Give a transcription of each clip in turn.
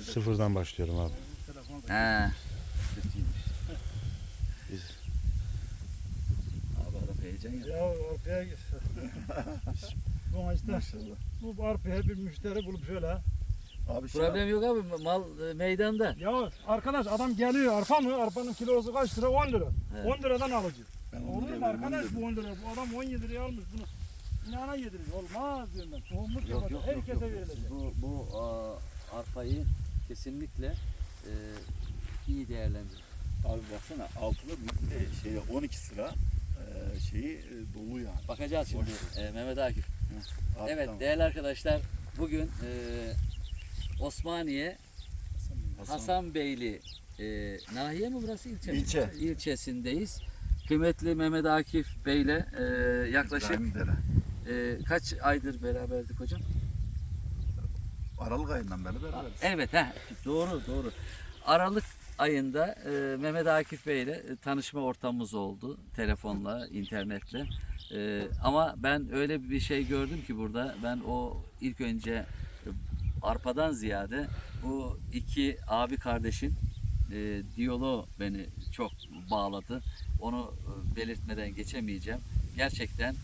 Sıfırdan başlıyorum abi. He. Biz- Abi adam heyecan ya. Ya arkaya git. Bu işte bu arpaya bir müşteri bulup şöyle. Abi şey Problem yok abi mal e, meydanda. Ya arkadaş adam geliyor arpa mı? Arpanın kilosu kaç lira? 10 lira. Evet. 10 liradan alıcı. ben Olur mu arkadaş bu 10 lira? Bu adam 17 liraya almış bunu. İnana yedirir. Olmaz diyorum ben. Tohumluk Yok yapacak. yok yok. Herkese yok. verilecek. Siz bu, bu aa, arpayı kesinlikle e, iyi değerlendirin. Abi baksana altılı bir şey 12 sıra e, şeyi e, dolu yani. Bakacağız şimdi e, Mehmet Akif. Abi, Evet tamam. değerli arkadaşlar bugün e, Osmaniye Hasan. Hasan Beyli e, nahiye mi burası ilçe mi? İlçe. İlçesindeyiz. Kıymetli Mehmet Akif Bey'le e, yaklaşık e, kaç aydır beraberdik hocam? Aralık ayından beri beraberiz. Evet he, doğru doğru. Aralık ayında e, Mehmet Akif Bey ile e, tanışma ortamımız oldu. Telefonla, internetle. E, ama ben öyle bir şey gördüm ki burada ben o ilk önce e, arpadan ziyade bu iki abi kardeşin e, diyaloğu beni çok bağladı. Onu e, belirtmeden geçemeyeceğim. Gerçekten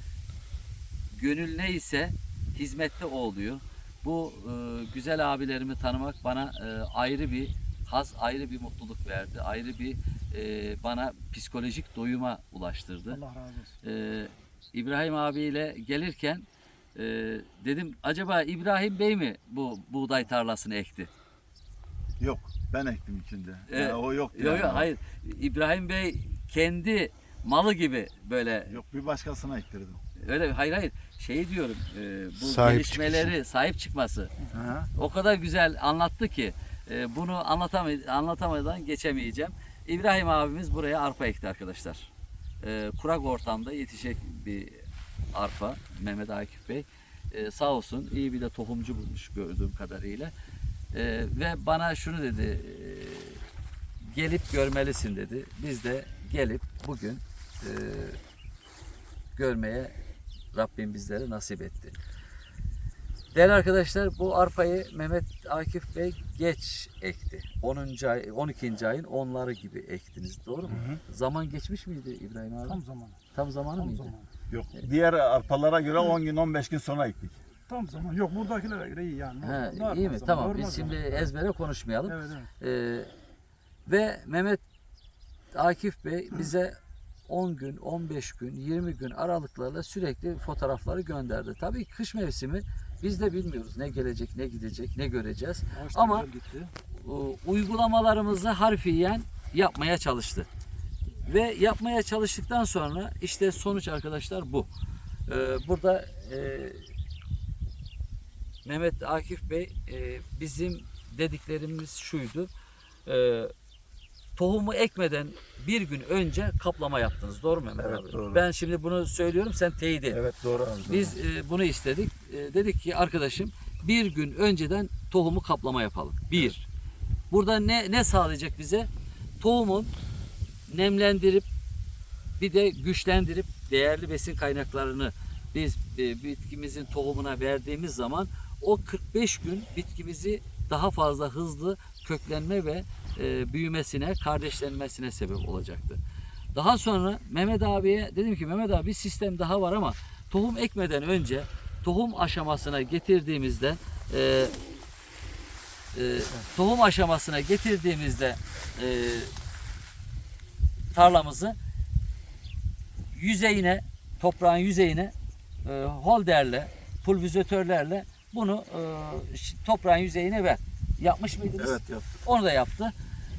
gönül neyse hizmette o oluyor. Bu e, güzel abilerimi tanımak bana e, ayrı bir haz, ayrı bir mutluluk verdi. Ayrı bir e, bana psikolojik doyuma ulaştırdı. Allah razı olsun. E, İbrahim abiyle gelirken e, dedim acaba İbrahim Bey mi bu buğday tarlasını ekti? Yok ben ektim içinde. Ee, Yani o yok. Yok yani. yok hayır. İbrahim Bey kendi malı gibi böyle Yok bir başkasına ektirdim. öyle hayır hayır şey diyorum e, bu Sahip gelişmeleri sahip çıkması hı. o kadar güzel anlattı ki e, bunu anlatamay anlatamadan geçemeyeceğim. İbrahim abimiz buraya arpa ekti arkadaşlar. E, kurak ortamda yetişecek bir arpa Mehmet Akif Bey. E, sağ olsun iyi bir de tohumcu bulmuş gördüğüm kadarıyla. E, ve bana şunu dedi. e, gelip görmelisin dedi. Biz de gelip bugün e, görmeye Rabbim bizlere nasip etti. Değerli arkadaşlar bu arpayı Mehmet Akif Bey geç ekti. 10. ay 12. ayın onları gibi ektiniz. Doğru mu? Zaman geçmiş miydi İbrahim abi? Tam Tam, zamanı. zamanı Tam mıydı? zamanı. Yok. Diğer arpalara göre 10 gün 15 gün sonra ektik. Tam zaman. Yok buradakilere göre iyi yani. Ha, Normal iyi mi? zaman, Tamam. normal Biz şimdi zaman. ezbere konuşmayalım. Evet evet. Ee, ve Mehmet Akif Bey bize 10 gün, 15 gün, 20 gün aralıklarla sürekli fotoğrafları gönderdi. Tabii kış mevsimi biz de bilmiyoruz ne gelecek, ne gidecek, ne göreceğiz. Ağaçlar Ama- gitti. Uygulamalarımızı harfiyen yapmaya çalıştı. Ve yapmaya çalıştıktan sonra işte sonuç arkadaşlar bu. Ee, burada e, Mehmet Akif Bey e, bizim dediklerimiz şuydu. E, tohumu ekmeden bir gün önce kaplama yaptınız. Doğru mu Mehmet Evet, abi? doğru. Ben şimdi bunu söylüyorum sen teyit et. Evet doğru abi. Biz e, bunu istedik. E, dedik ki arkadaşım bir gün önceden tohumu kaplama yapalım. Bir. Burada ne ne sağlayacak bize? Tohumun nemlendirip bir de güçlendirip değerli besin kaynaklarını biz e, bitkimizin tohumuna verdiğimiz zaman o 45 gün bitkimizi daha fazla hızlı köklenme ve e, büyümesine, kardeşlenmesine sebep olacaktı. Daha sonra Mehmet abiye dedim ki Mehmet abi bir sistem daha var ama tohum ekmeden önce tohum aşamasına getirdiğimizde e, e, tohum aşamasına getirdiğimizde e, tarlamızı yüzeyine toprağın yüzeyine e, holderle pulvizatörlerle bunu e, toprağın yüzeyine ver. Yapmış mıydınız? Evet yaptık. Onu da yaptı.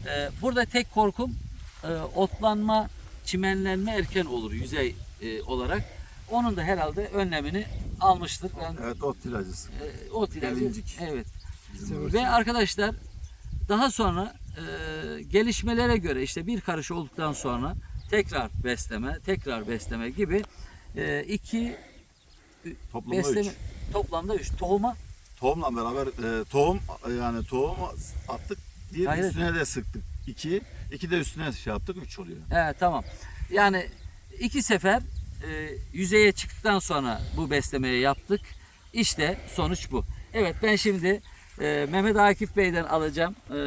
Ee, burada tek korkum e, otlanma, çimenlenme erken olur yüzey e, olarak. Onun da herhalde önlemini almıştır. Ben Evet ot ilacısı. e, ot ilacı. Gelincik. Evet. Bizim Ve arkadaşlar daha sonra e, gelişmelere göre işte bir karış olduktan sonra tekrar besleme, tekrar besleme gibi e, iki toplamda besleme 3. toplamda üç tohuma Tohumla beraber e, tohum yani tohum attık. Bir Hayır. üstüne de sıktık. 2. 2 de üstüne şey yaptık 3 oluyor. He, tamam. Yani iki sefer e, yüzeye çıktıktan sonra bu beslemeyi yaptık. İşte sonuç bu. Evet ben şimdi e, Mehmet Akif Bey'den alacağım. E,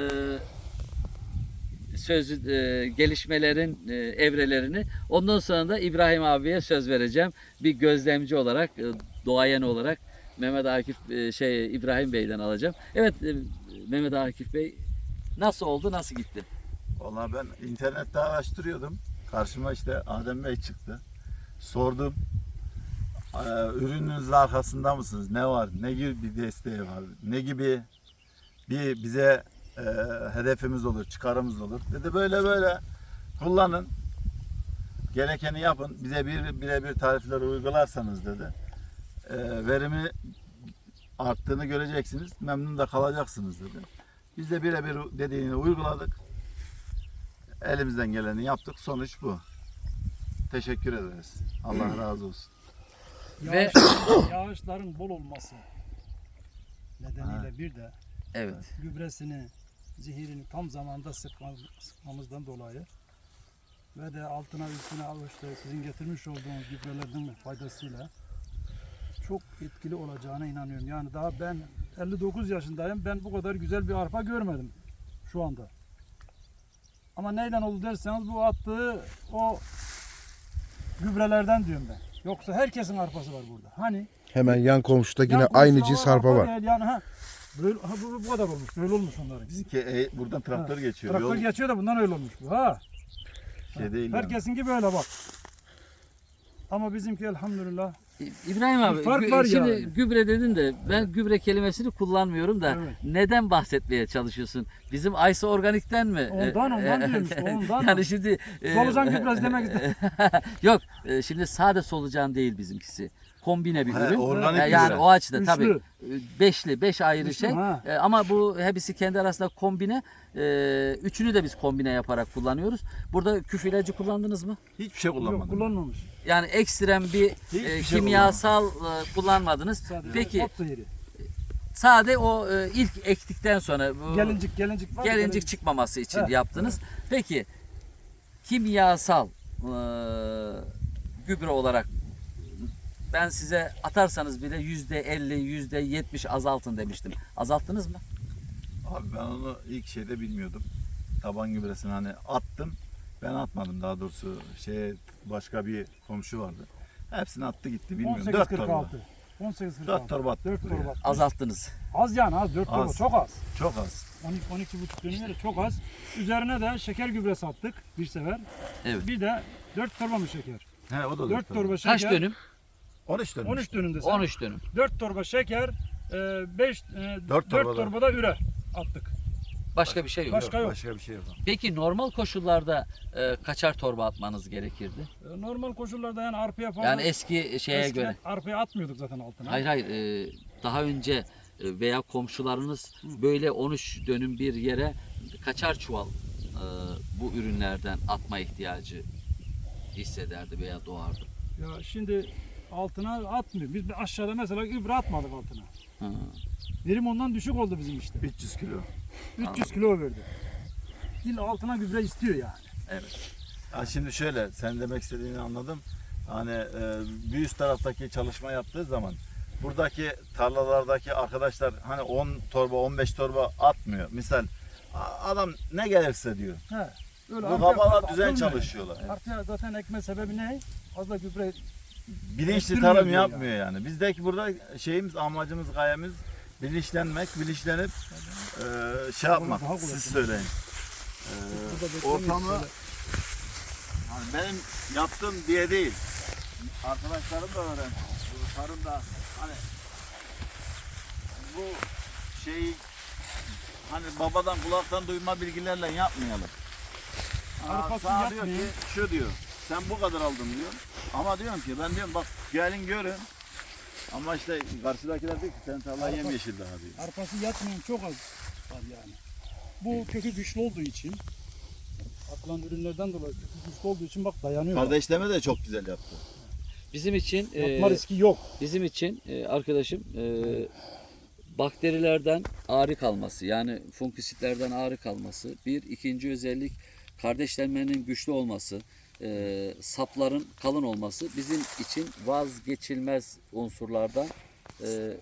söz e, gelişmelerin e, evrelerini. Ondan sonra da İbrahim abiye söz vereceğim. Bir gözlemci olarak, e, doğayan olarak Mehmet Akif e, şey İbrahim Bey'den alacağım. Evet e, Mehmet Akif Bey nasıl oldu, nasıl gitti? Vallahi ben internette araştırıyordum. Karşıma işte Adem Bey çıktı. Sordum. Ee, ürününüzün arkasında mısınız? Ne var? Ne gibi bir desteği var? Ne gibi bir bize e, hedefimiz olur, çıkarımız olur. Dedi böyle böyle kullanın. Gerekeni yapın. Bize bir birebir tarifler uygularsanız dedi. e, verimi arttığını göreceksiniz. Memnun da kalacaksınız dedi. Biz de birebir dediğini uyguladık. Elimizden geleni yaptık. Sonuç bu. Teşekkür ederiz. Allah razı olsun. Ve- Yağış, yağışların bol olması nedeniyle bir de Evet. gübresini, zehirini tam zamanda sıkmamız, sıkmamızdan dolayı ve de altına üstüne al işte sizin getirmiş olduğunuz gübrelerden faydasıyla çok etkili olacağına inanıyorum. Yani daha ben 59 yaşındayım. Ben bu kadar güzel bir arpa görmedim şu anda. Ama neyden oldu derseniz bu attığı o gübrelerden diyorum ben. Yoksa herkesin arpası var burada. Hani Hemen yan komşuda yine yan aynı komşuda cins o harpa var. Değil, yani ha, böyle, ha, bu, bu kadar olmuş. Böyle olmuş onların. Bizimki e, buradan traktör geçiyor. Traktör Yol geçiyor da bundan öyle olmuş bu. Ha. şey değil yani. Herkesinki böyle bak. Ama bizimki elhamdülillah. İbrahim abi, Bir fark var şimdi yani. gübre dedin de ben gübre kelimesini kullanmıyorum da Evet. neden bahsetmeye çalışıyorsun? Bizim Aysa Organik'ten mi? Ondan, ondan e, diyorum işte, ondan. Yani şimdi e, Solucan gübresi demek istedim. Yok, e, şimdi sade solucan değil bizimkisi. Kombine bir He, ürün. organik E, yani gübre. o açıdan Üçlü. tabii. e, Beşli, beş ayrı Üçlü, şey. ha. E, ama bu hepsi kendi arasında kombine. E, üçünü de biz kombine yaparak kullanıyoruz. Burada küf ilacı kullandınız mı? Hiçbir şey Yok kullanmadım. kullanmamış. Yani ekstrem bir Hiçbir e, şey kimyasal e, kullanmadınız. Sadece Peki ot sade o e, ilk ektikten sonra bu Gelincik gelincik var. ya, gelincik çıkmaması için He, yaptınız. Peki kimyasal e, gübre olarak ben size atarsanız bile yüzde 50, yüzde 70 azaltın demiştim. Azalttınız mı? Abi ben onu ilk şeyde bilmiyordum. Taban gübresini hani attım. Ben atmadım daha doğrusu. Şey başka bir komşu vardı. Hepsini attı gitti bilmiyorum. 4 torba. 1846. 1846. 4 torba attık 4 buraya. torba. Azalttınız. Az yani az 4 torba Az. çok az. Çok az. 12 12 buçuk dönümleri çok az. Üzerine de şeker gübresi attık bir sefer. Evet. Bir de 4 torba mı şeker? He o da 4 torba şeker. Kaç dönüm? 13 dönüm. 13 dönümde. 13 dönüm. 4 torba şeker, 5 4 Dört torbada. torbada ürer attık. Başka bir şey yok. Başka yok. Başka bir şey yok. Peki normal koşullarda e, kaçar torba atmanız gerekirdi? E, Normal koşullarda yani arpaya falan Yani eski şeye göre. arpaya atmıyorduk zaten altına. Hayır hayır e, daha önce e, veya komşularınız böyle 13 dönüm bir yere kaçar çuval e, bu ürünlerden atma ihtiyacı hissederdi veya doğardı. Ya şimdi altına atmıyor. Biz aşağıda mesela gübre atmadık altına. Hı. Verim ondan düşük oldu bizim işte. 300 kilo. 300 kilo verdi. İl altına gübre istiyor yani. Ha şimdi şöyle sen demek istediğini anladım. Hani e, bir üst taraftaki çalışma yaptığı zaman buradaki tarlalardaki arkadaşlar hani 10 torba 15 torba atmıyor. Misal a- adam ne gelirse diyor. He. Öyle Bu arpaya kafalar düzen atılmıyor. çalışıyorlar. Arpaya zaten ekme sebebi ne? Fazla gübre Bilinçli tarım diyor yapmıyor yani. Bizdeki burada şeyimiz amacımız gayemiz bilinçlenmek, bilinçlenip e, şey yapmak. daha kolay. Siz söyleyin. E, beklemeyiz ortamı hani benim yaptığım diye değil. Arkadaşlarım da öğrenci. Bu tarımda hani bu şeyi hani babadan kulaktan duyma bilgilerle yapmayalım. Aa, sana diyor ki yapmayın. şu diyor. Sen bu kadar aldın diyor. Ama diyorum ki ben diyorum bak gelin görün. Ama işte karşıdakiler diyor ki sen tarla Arpa- yemyeşil daha diyor. Arpası yatmayan çok az var yani. Bu kökü güçlü olduğu için atılan ürünlerden dolayı kökü güçlü olduğu için bak dayanıyor. Kardeşleme de çok güzel yaptı. Bizim için Yapma e, riski yok. bizim için e, arkadaşım e, bakterilerden ağrı kalması yani funkisitlerden ağrı kalması bir ikinci özellik kardeşlenmenin güçlü olması e, sapların kalın olması bizim için vazgeçilmez unsurlardan e,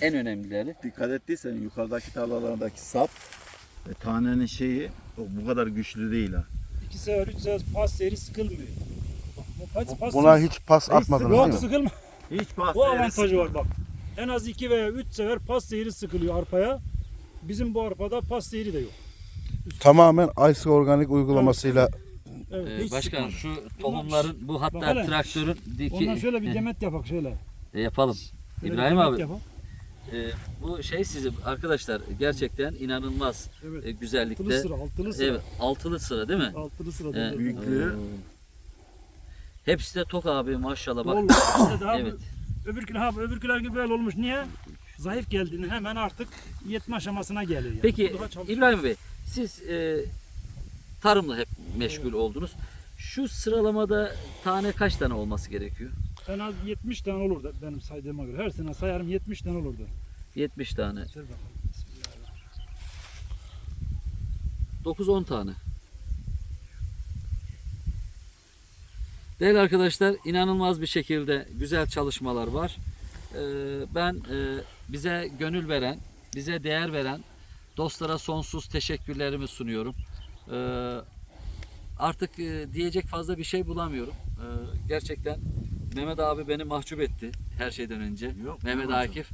en önemlileri. Dikkat ettiysen yukarıdaki tarlalardaki sap ve tanenin şeyi o bu kadar güçlü değil ha. İki sefer, üç sefer pas seri sıkılmıyor. Bak, bu pas, pas Buna hiç pas atmadınız Yok değil mi? sıkılma. Hiç pas Bu avantajı var bak. En az iki veya üç sefer pas seyri sıkılıyor arpaya. Bizim bu arpada pas seyri de yok. Tamamen Ice Organik uygulamasıyla Evet, Ee, sıkmadı. şu tohumların bu hatta Bak hele. traktörün Ondan diki şöyle bir demet yapak şöyle. e, yapalım. Şöyle İbrahim abi. yapak. Ee, bu şey sizin arkadaşlar gerçekten inanılmaz Evet. e, Altılı güzellikte. sıra, altılı sıra. Evet, altılı sıra değil mi? Altılı sıra. Dolu. Büyüklüğü Hepsi de tok abi maşallah bak. Dolu. İşte daha Evet. öbürküler, ha, öbürküler gibi böyle olmuş. Niye? Zayıf geldiğini hemen artık yetme aşamasına geliyor. Yani. Peki. İbrahim Bey siz e, tarımla hep meşgul oldunuz. Şu sıralamada tane kaç tane olması gerekiyor? En az 70 tane olurdu benim saydığıma göre. Her sene sayarım 70 tane olurdu. 70 tane. Ver bakalım. Bismillahirrahmanirrahim. 9-10 tane. Değerli arkadaşlar inanılmaz bir şekilde güzel çalışmalar var. Ee, ben e, bize gönül veren, bize değer veren dostlara sonsuz teşekkürlerimi sunuyorum. Ee, artık e, diyecek fazla bir şey bulamıyorum. Ee, gerçekten Mehmet abi beni mahcup etti her şeyden önce. Yok, Mehmet hocam. Akif.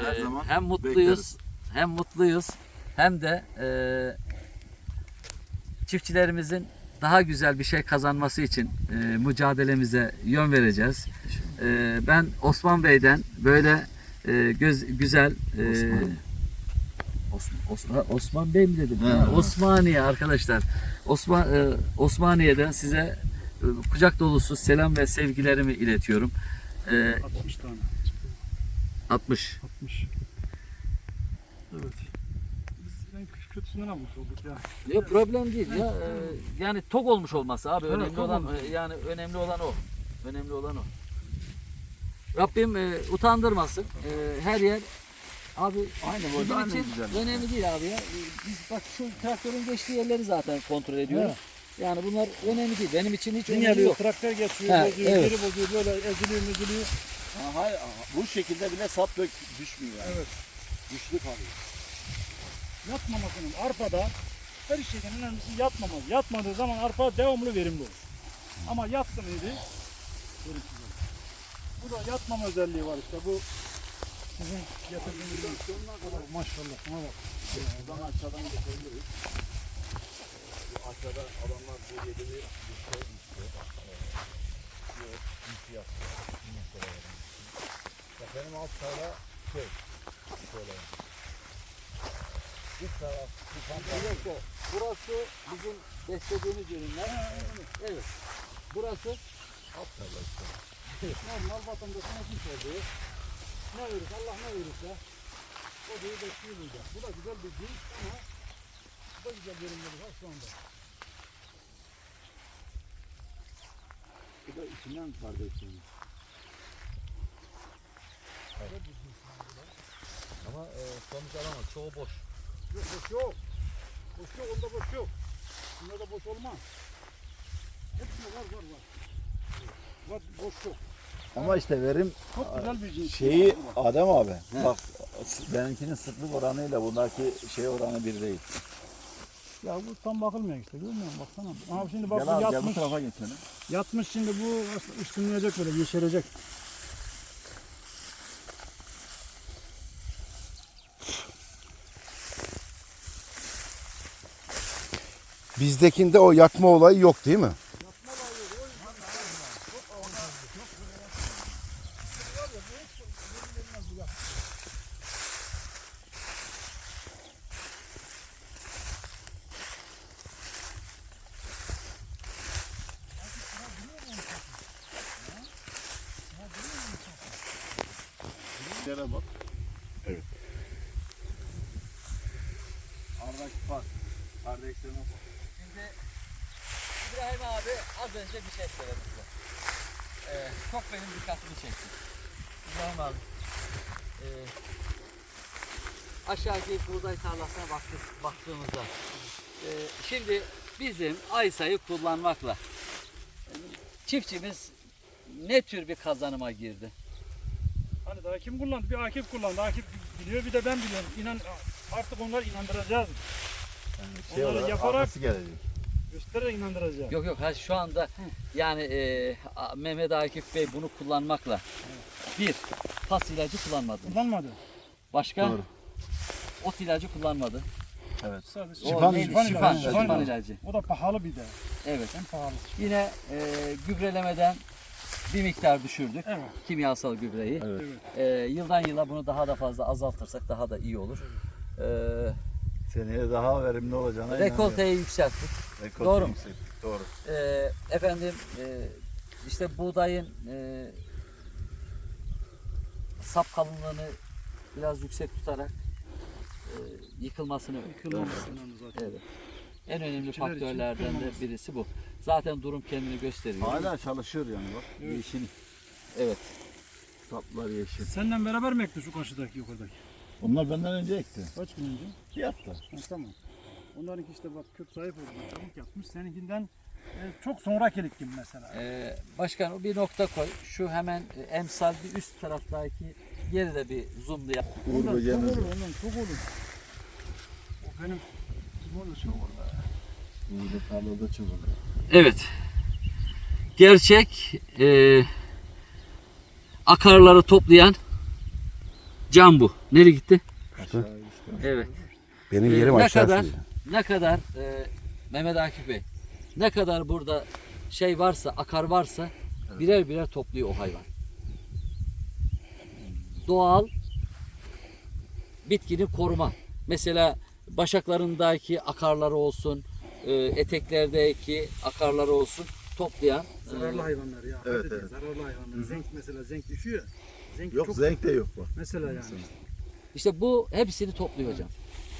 Her Ee, zaman hem mutluyuz, bekleriz. hem mutluyuz, hem de e, çiftçilerimizin daha güzel bir şey kazanması için e, mücadelemize yön vereceğiz. E, ben Osman Bey'den böyle e, göz, güzel e, Osman. Osman, Osman, Osman Bey mi dedim? He. Ha, Osmaniye arkadaşlar. Osman e, Osmaniye'den size e, kucak dolusu selam ve sevgilerimi iletiyorum. E, 60 tane. 60. 60. Evet. Biz en kötüsünden almış olduk ya. Yok problem değil ya. E, yani tok olmuş olması abi. Evet, önemli olan olmuş. e, yani önemli olan o. Önemli olan o. Rabbim e, utandırmasın. E, her yer abi Aynı bizim burada aynı için güzel. önemli değil abi ya. Biz bak şu traktörün geçtiği yerleri zaten kontrol ediyoruz. Yani bunlar önemli değil. Benim için hiç önemli yok. traktör geçiyor, Ha, bozuyor, evet. geri bozuyor, böyle eziliyor, eziliyor. hayır, bu şekilde bile sap dök düşmüyor yani. Evet. Güçlü kalıyor. Yatmamasının arpada her şeyden önemlisi yatmamaz. Yatmadığı zaman arpa devamlı verimli olur. Ama yattı mıydı? Verimsiz olur. Bu da yatmama özelliği var işte bu sizin getirdiğiniz Oh, maşallah buna bak. Buradan aşağıdan geçebiliriz. Aşağıda adamlar bu yedili bir şey istiyor. Evet. Bak benim alt tarla şey. Şöyle. Bir taraf. Yok, Burası bizim beslediğimiz ürünler. Evet. Burası Alt tarla işte. Normal vatandaşın etmiş olduğu. Ne verir Allah ne verirse o diye bekliyor burada. Bu da güzel bir gün ama bu da güzel verimleri var şu anda. Bu da içinden kardeşim. ama e, sonuç alamaz. Çoğu boş. Yok boş yok. Boş yok onda boş yok. Bunda da boş olmaz. Hepsinde var var var. Var boş yok. Ama işte verim Çok güzel bir cins. şeyi Adem abi bak benimkinin sıklık oranıyla bundaki şey oranı bir değil. Ya bu tam bakılmıyor işte görmüyor musun? Baksana. Abi şimdi bak Gel bu abi gel bu yatmış. tarafa geçelim. Yatmış şimdi bu aslında üstünleyecek böyle yeşerecek. bizdekinde o yakma olayı yok değil mi? Yere bak. Evet. Aradaki fark. Kardeşlerime bak. Şimdi İbrahim abi az önce bir şey söyledi bize. Ee, çok benim dikkatimi çekti. İbrahim abi. E, aşağıdaki buğday tarlasına baktık, baktığımızda. e, şimdi bizim Aysa'yı kullanmakla çiftçimiz ne tür bir kazanıma girdi? Daha kim kullandı? Bir Akif kullandı. Akif biliyor bir de ben biliyorum. İnan artık onları inandıracağız. Şey Onları olarak yaparak-. Göstererek inandıracağız. Yok yok ha şu anda yani e, Mehmet Akif Bey bunu kullanmakla bir pas ilacı kullanmadı. Kullanmadı. Başka Doğru. ot ilacı kullanmadı. Evet. Sadece O Şifan neydi? ilacı. Şifan, Şifan şifan ilacı. ilacı. O da pahalı bir de. Evet. En pahalısı. Yine e, gübrelemeden bir miktar düşürdük. Evet. Kimyasal gübreyi. Evet. Evet. E, yıldan yıla bunu daha da fazla azaltırsak daha da iyi olur. E, Seneye daha verimli olacağına rekolteyi yükselttik. Rekolte Doğru mu? yüksek. Doğru. E, efendim e, işte buğdayın e, sap kalınlığını biraz yüksek tutarak e, yıkılmasını Yıkılmamasından zaten. Evet. En önemli için faktörlerden de birisi bu. Zaten durum kendini gösteriyor. Hala çalışıyor yani bak. Evet. Yeşil. Evet. Saplar yeşil. Senden beraber mi ekti şu karşıdaki yukarıdaki? Onlar benden önce ekti. Kaç gün önce? Bir hafta. Ha, tamam. Onlarınki işte bak kök sahip oldu. Çabuk yapmış. Seninkinden e, çok sonra ektim mesela. Ee, başkan bir nokta koy. Şu hemen e, emsal bir üst taraftaki yeri de bir zoomlayalım. Uğur Ondan çok olur, ondan çok olur. O benim kim olur çok olur. Burada tarlada çok olur. Evet. Gerçek e, akarları toplayan can bu. Nereye gitti? Aşağı işte. Evet. Benim Ee, yerim ne aşağı. kadar- şimdi. ne kadar e, Mehmet Akif Bey ne kadar burada şey varsa akar varsa birer birer topluyor o hayvan. Doğal bitkinin koruma. Mesela başaklarındaki akarları olsun, e, eteklerdeki akarları olsun toplayan. e, Zararlı hayvanlar ya. Evet, Hadi evet. Zararlı hayvanlar. Zenk mesela zenk düşüyor. Zenk Yok çok zenk de yok bak. mesela yani. İşte bu hepsini topluyor hocam.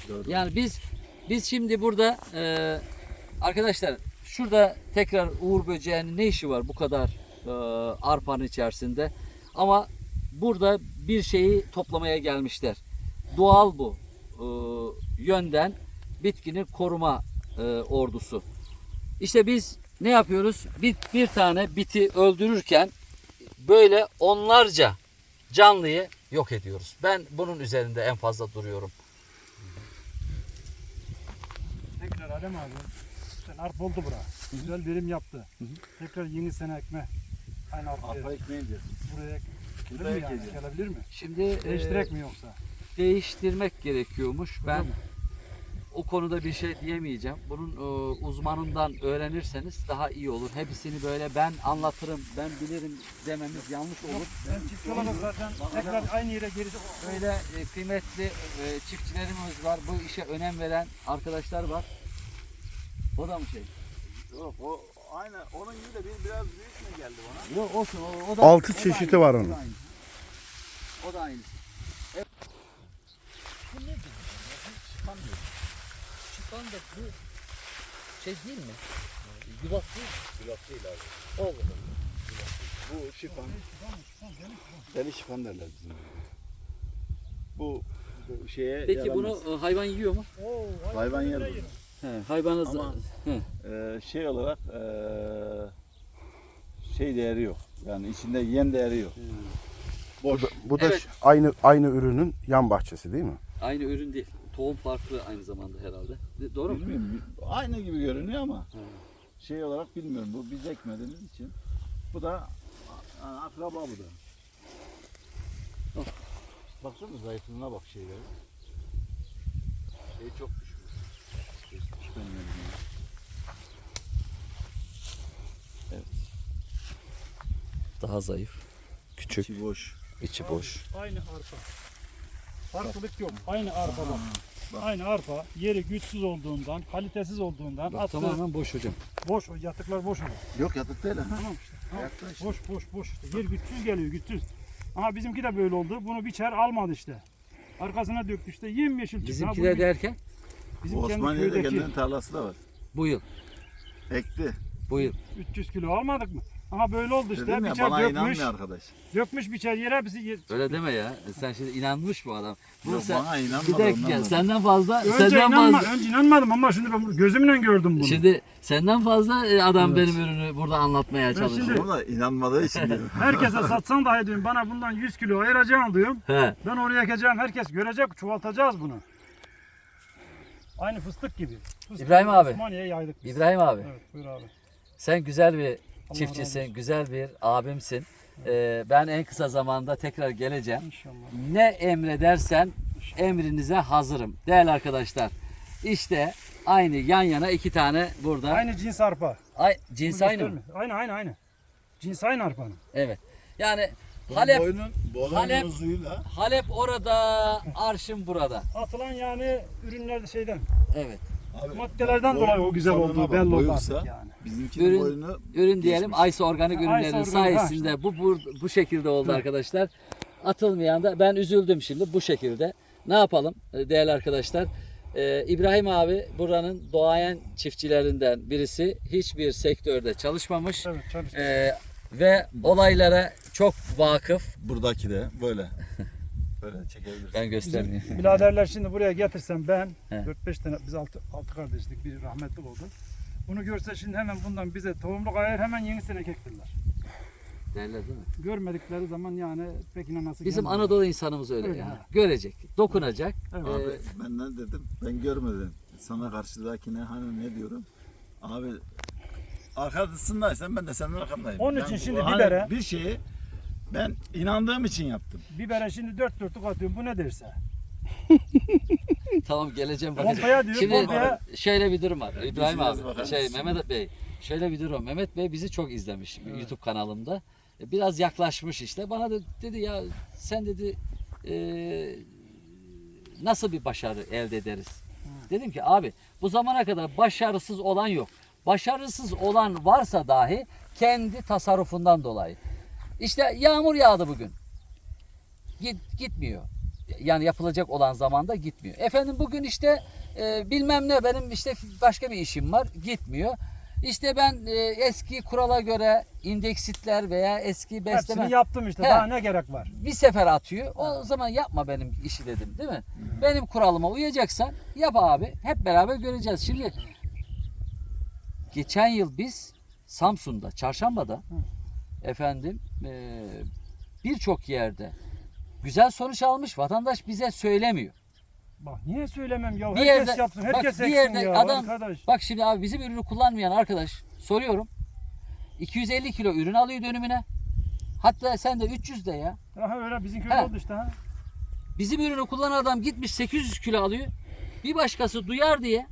Doğru. Yani biz biz şimdi burada e, arkadaşlar şurada tekrar Uğur Böceği'nin ne işi var bu kadar e, arpanın içerisinde? Ama burada bir şeyi toplamaya gelmişler. Doğal bu e, yönden bitkinin koruma e, ordusu. İşte biz ne yapıyoruz? Bir, bir tane biti öldürürken böyle onlarca canlıyı yok ediyoruz. Ben bunun üzerinde en fazla duruyorum. Tekrar Adem abi. Sen arp oldu bura. Güzel verim yaptı. Tekrar yeni sene ekme. Aynı Arpa ekmeği diyor. buraya Bu gelir da mi yani? Gelebilir mi? Şimdi e, Değiştirek mi yoksa? değiştirmek gerekiyormuş. Ben Öyle mi? O konuda bir şey diyemeyeceğim. Bunun e, uzmanından öğrenirseniz daha iyi olur. Hepsini böyle ben anlatırım, ben bilirim dememiz yanlış olur. Ben çiftçi olarak zaten tekrar aynı yere geri Böyle e, kıymetli e, çiftçilerimiz var. Bu işe önem veren arkadaşlar var. O da mı şey? Yok o aynı onun gibi de bir biraz büyük mü geldi bana? Yok olsun. O, o da, Altı o da çeşidi aynı, var o da onun. aynı. O da aynı. Evet. Bu nedir? Şikan diyor. Şikan da bu şey değil mi? Yulaf değil. Yulaf değil abi. Allah. Bu şifan. Deli şifan derler bizim. Bu, bu şeye Peki yaramaz. bunu e, hayvan yiyor mu? Oo, Hayvan yer bunu. He, hayvanı Ama- za- He. Ee, şey olarak ee, şey değeri yok. Yani içinde yem değeri yok. Boş. Bu da Evet. aynı aynı ürünün yan bahçesi değil mi? Aynı ürün değil. Tohum farklı aynı zamanda herhalde. De- Doğru mu? Bilmiyorum. Aynı gibi görünüyor ama He. şey olarak bilmiyorum. Bu biz ekmediğimiz için. Bu da a- akraba bu da. Oh. Baksana zayıflığına bak şeyleri. Şey çok düşmüş. Benim elimden. Daha zayıf. Küçük, İçi boş. içi boş. Aynı arpa. Farklılık yok. Aynı arpa bak. bak. Aynı arpa. Yeri güçsüz olduğundan, kalitesiz olduğundan Bak, attığı tamamen boş hocam. boş. Yatıklar boş olur. Yok yatık değil ha. Tamam işte. Tamam. Ayakta işte. Boş boş boş. işte. Yer güçsüz geliyor güçsüz. Ama bizimki de böyle oldu. Bunu biçer almadı işte. Arkasına döktü işte. Yemyeşil çıktı. Ha, Bizimkiler bir- derken bizim Bu kendi Osmaniye'de köydeki kendinin tarlası da var. bu yıl. Ekti. Bu yıl. 300 kilo almadık mı? Ama böyle oldu işte. Dedim ya biçer bana dökmüş. inanmıyor arkadaş. Dökmüş biçer yere bizi Öyle deme ya. Sen şimdi inanmış bu adam. Bunu Yok, sen, bana inanmadı bir dakika ondan senden fazla Önce, senden inanma, fazla önce inanmadım ama şimdi ben gözümle gördüm bunu. Şimdi senden fazla e, adam Evet. benim ürünü burada anlatmaya Ben çalışıyor. şimdi- Ama inanmadığı için diyor. Herkese satsan dahi diyorum bana bundan 100 kilo ayıracaksın diyorum. He. Ben oraya ekeceğim herkes görecek çoğaltacağız bunu. Aynı fıstık gibi. Fıstık İbrahim abi. Osmaniye'ye yaydık biz. İbrahim abi Evet buyur abi. sen güzel bir Allah razı çiftçisin, olsun. güzel bir abimsin. Ee, ben en kısa zamanda tekrar geleceğim. İnşallah. Ne emredersen emrinize hazırım. Değerli arkadaşlar işte aynı yan yana iki tane burada. Aynı cins arpa. Ay, cins Bunu aynı mı? gösterme. Aynı aynı aynı. Cins aynı arpanın. Evet. Yani Halep, Boynun, boynun Halep- uzuyla Halep orada, arşın burada. Atılan yani ürünler de şeyden. Evet. Abi, Maddelerden dolayı o güzel bak, belli oldu artık yani. Bizimkinin Ürün- boyunu Ürün diyelim. Aysa Organik ürünlerin ha sayesinde bu, bu bu şekilde oldu arkadaşlar. Atılmayan da ben üzüldüm şimdi bu şekilde. Ne yapalım e, değerli arkadaşlar? Ee, İbrahim abi buranın doğayan çiftçilerinden birisi. Hiçbir sektörde çalışmamış. Evet. Ee, ve olaylara çok vakıf. buradaki de böyle. Böyle çekebilirsin. Ben göstermeyeyim. Biraderler şimdi buraya getirsem ben He. 4-5 tane biz altı, altı kardeşlik biri rahmetli oldu. Bunu görse şimdi hemen bundan bize tohumluk ayır hemen yeni sene ektirler. Derler değil mi? Görmedikleri zaman yani pek inanası Bizim gelmiyor. Anadolu insanımız öyle, Öyle, yani. ha. Görecek, dokunacak. Evet. Ee, Abi benden dedim ben görmedim. Sana karşıdakine hani ne diyorum? Abi arkasındaysan ben de senin arkandayım. Onun Ben için şimdi hani bibere- bir şeyi ben inandığım için yaptım. Bibere şimdi dört dörtlük atıyorum bu ne derse. Tamam geleceğim bakacağım. Pompaya diyor Şimdi pompaya. şöyle bir durum var. İbrahim biraz abi, şey? Mehmet Bey, şöyle bir durum. Mehmet Bey bizi çok izlemiş YouTube kanalımda. E, Biraz yaklaşmış işte. Bana da dedi ya sen dedi e, nasıl bir başarı elde ederiz? Dedim ki abi bu zamana kadar başarısız olan yok. Başarısız olan varsa dahi kendi tasarrufundan dolayı. İşte yağmur yağdı bugün. Git, gitmiyor. Yani yapılacak olan zamanda gitmiyor. Efendim bugün işte e, bilmem ne benim işte başka bir işim var gitmiyor. İşte ben e, eski kurala göre indeksitler veya eski besleme Hepsini yaptım işte He. daha ne gerek var. bir sefer atıyor. O zaman yapma benim işi dedim değil mi? Benim kuralıma uyacaksan yap abi. Hep beraber göreceğiz. Şimdi geçen yıl biz Samsun'da, Çarşamba'da efendim e, birçok yerde güzel sonuç almış. Vatandaş bize söylemiyor. Bak niye söylemem ya Bir herkes yerde- yapsın bak, herkes bir eksin yerde ya adam- arkadaş. Bak şimdi abi bizim ürünü kullanmayan arkadaş soruyorum. 250 kilo ürün alıyor dönümüne. Hatta sen de 300 de ya. Aha öyle bizimki He. öyle oldu işte ha. Bizim ürünü kullanan adam gitmiş 800 kilo alıyor. Bir başkası duyar diye.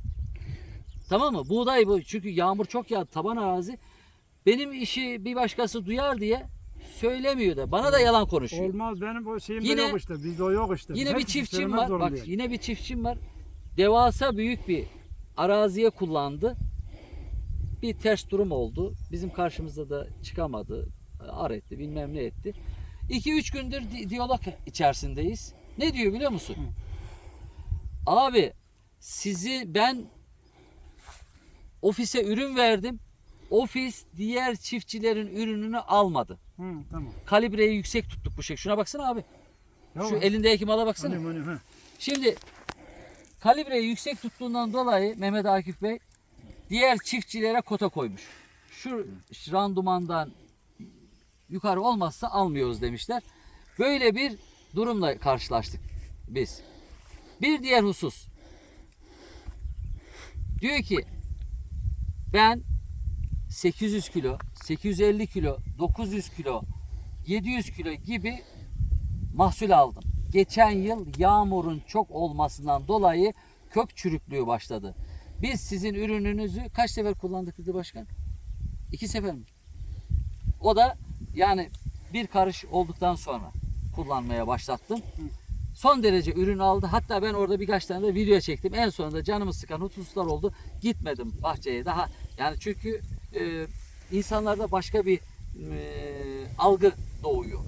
Tamam mı? Buğday bu. Çünkü yağmur çok yağdı. Taban arazi. Benim işi bir başkası duyar diye söylemiyor da. Bana da yalan konuşuyor. Olmaz benim o şeyimde Yine- yok işte bizde o yok işte. Yine Biz bir çiftçim var. Bak zorundayız. yine bir çiftçim var. Devasa büyük bir araziye kullandı. Bir ters durum oldu. Bizim karşımızda da çıkamadı. Ar etti bilmem ne etti. 2-3 gündür di- diyalog içerisindeyiz. Ne diyor biliyor musun? Abi sizi ben ofise ürün verdim. Ofis diğer çiftçilerin ürününü almadı. Hı, tamam. Kalibreyi yüksek tuttuk bu şekilde. Şuna baksana abi. Ya Şu elindeki mala baksana. önüm, önüm, ha. Şimdi kalibreyi yüksek tuttuğundan dolayı Mehmet Akif Bey diğer çiftçilere kota koymuş. Şu randumandan yukarı olmazsa almıyoruz demişler. Böyle bir durumla karşılaştık biz. Bir diğer husus. Diyor ki ben 800 kilo, 850 kilo, 900 kilo, 700 kilo gibi mahsul aldım. Geçen yıl yağmurun çok olmasından dolayı kök çürüklüğü başladı. Biz sizin ürününüzü kaç sefer kullandık dedi başkan? İki sefer mi? O da yani bir karış olduktan sonra kullanmaya başlattım. Son derece ürün aldı. Hatta ben orada birkaç tane de video çektim. En sonunda canımı sıkan hususlar oldu. Gitmedim bahçeye daha. Yani çünkü e, insanlarda başka bir e, algı doğuyor.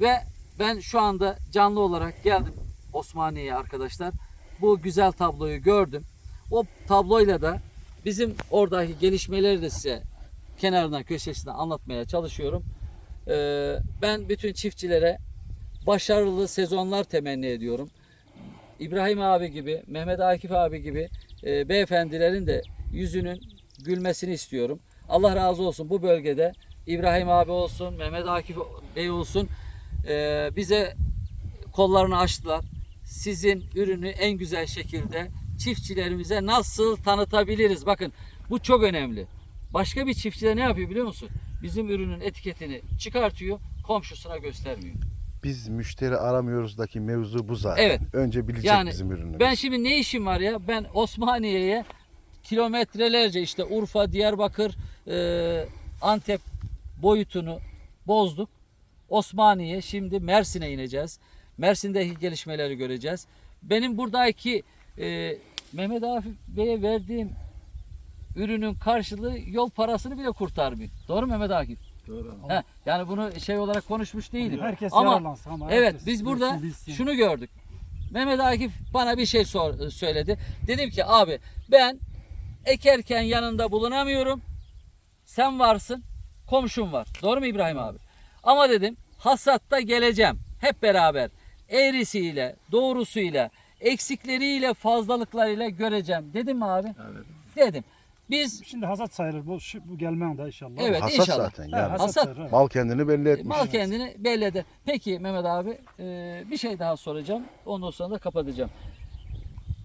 Ve ben şu anda canlı olarak geldim Osmaniye'ye arkadaşlar. Bu güzel tabloyu gördüm. O tabloyla da bizim oradaki gelişmeleri de size kenarından köşesinden anlatmaya çalışıyorum. Ee, ben bütün çiftçilere başarılı sezonlar temenni ediyorum. İbrahim abi gibi, Mehmet Akif abi gibi e, beyefendilerin de yüzünün gülmesini istiyorum. Allah razı olsun bu bölgede İbrahim abi olsun, Mehmet Akif Bey olsun e, bize kollarını açtılar. Sizin ürünü en güzel şekilde çiftçilerimize nasıl tanıtabiliriz? Bakın bu çok önemli. Başka bir çiftçi de ne yapıyor biliyor musun? Bizim ürünün etiketini çıkartıyor, komşusuna göstermiyor. Biz müşteri aramıyoruzdaki mevzu bu zaten. Evet. Önce bilecek Yani bizim ürünümüz. Ben şimdi ne işim var ya? Ben Osmaniye'ye kilometrelerce işte Urfa, Diyarbakır, e, Antep boyutunu bozduk. Osmaniye şimdi Mersin'e ineceğiz. Mersin'deki gelişmeleri göreceğiz. Benim buradaki e, Mehmet Akif Bey'e verdiğim ürünün karşılığı yol parasını bile kurtarmıyor. Doğru mu Mehmet Akif? Doğru. He, yani bunu şey olarak konuşmuş değilim. Herkes Ama yararlansın ama Evet herkes biz burada bilsin, bilsin. şunu gördük. Mehmet Akif bana bir şey sor, söyledi. Dedim ki abi ben ekerken yanında bulunamıyorum. Sen varsın, komşum var. Doğru mu İbrahim abi? Ama dedim hasatta geleceğim. Hep beraber eğrisiyle, doğrusuyla, eksikleriyle, fazlalıklarıyla göreceğim. Dedim mi abi? Evet. Dedim. Biz Şimdi hasat sayılır bu, şu, bu gelmen de inşallah. Evet, Hasat inşallah. zaten. Ha, Yani. hasat, sayılır, evet. Mal kendini belli etmiş. Mal kendini belli eder. Peki Mehmet abi e, bir şey daha soracağım. Ondan sonra da kapatacağım.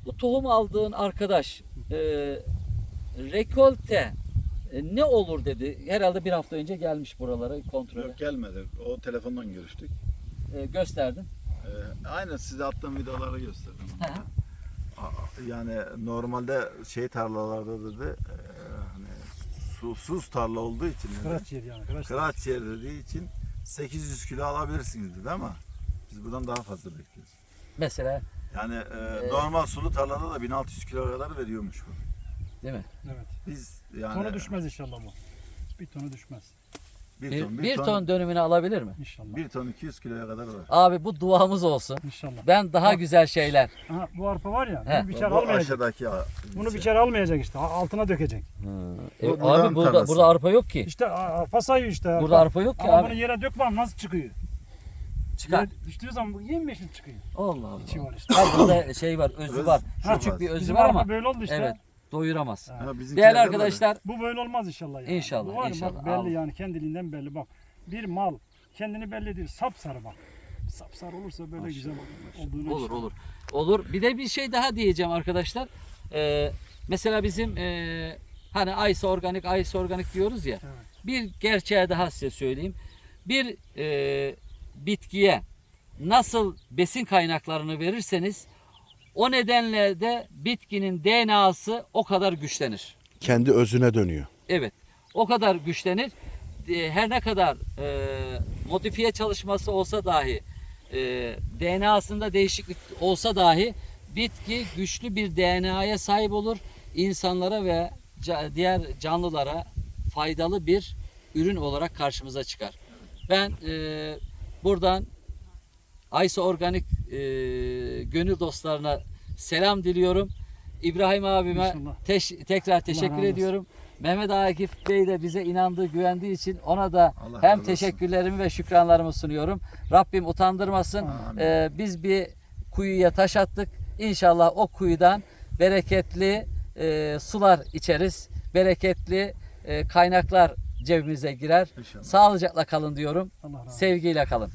Bu tohum aldığın arkadaş e, rekolte e, ne olur dedi. Herhalde bir hafta önce gelmiş buralara kontrole. Yok gelmedi. O telefondan görüştük. E, gösterdim. Ee, aynen size attığım videoları gösterdim. He. A- Yani normalde şey tarlalarda dedi e, hani susuz tarla olduğu için dedi, Kıraç yer yani. Kıraç, kıraç yer dediği için 800 kilo alabilirsiniz dedi ama biz buradan daha fazla bekliyoruz. Mesela Yani e, normal sulu tarlada da 1600 kilo kadar veriyormuş bu. Değil mi? Evet. Biz yani Tonu düşmez inşallah bu. Bir tonu düşmez. bir, Bir, ton, bir ton dönümünü alabilir mi? İnşallah. bir ton 200 kiloya kadar var. Abi bu duamız olsun. İnşallah. Ben daha güzel şeyler. Aha, bu arpa var ya, He. bunu biçer Bu almayacak. aşağıdaki Bunu şey. biçer almayacak işte. Altına dökecek. E, Bu abi burada tarlası. burada arpa yok ki. İşte arpa sayıyor işte. Burada arpa yok ki Ama abi. bunu yere dökmem nasıl çıkıyor? Çıkar. Yere düştüğü zaman bu yemyeşil çıkıyor. Allah Allah. İçi var işte. Ha, burada şey var, özü Öz- var. Küçük bir özü Bizim var arpa ama böyle oldu işte. evet doyuramaz. Ha. Değerli arkadaşlar Bu böyle olmaz inşallah yani. İnşallah, Bu var ya inşallah. Bak belli Al. yani kendiliğinden belli bak. Bir mal kendini belli ediyor. Sapsarı bak. Sapsarı olursa böyle güzel olduğunu olur olur. Olur. Bir de bir şey daha diyeceğim arkadaşlar. Ee, mesela bizim e, hani Aysa organik, Aysa organik diyoruz ya. Evet. Bir gerçeği daha size söyleyeyim. Bir e, bitkiye nasıl besin kaynaklarını verirseniz o nedenle de bitkinin DNA'sı o kadar güçlenir. Kendi özüne dönüyor. Evet. O kadar güçlenir. E, Her ne kadar e, modifiye çalışması olsa dahi e, DNA'sında değişiklik olsa dahi bitki güçlü bir DNA'ya sahip olur. İnsanlara ve diğer canlılara faydalı bir ürün olarak karşımıza çıkar. Ben e, buradan Aysa Organik e, gönül dostlarına selam diliyorum. İbrahim abime İnşallah. teş- tekrar teşekkür ediyorum. Mehmet Akif Bey de bize inandığı, güvendiği için ona da Allah hem olsun. teşekkürlerimi ve şükranlarımı sunuyorum. Rabbim utandırmasın. Amin. Ee, biz bir kuyuya taş attık. İnşallah o kuyudan bereketli e, sular içeriz. Bereketli e, kaynaklar cebimize girer. İnşallah. Sağlıcakla kalın diyorum. Sevgiyle kalın.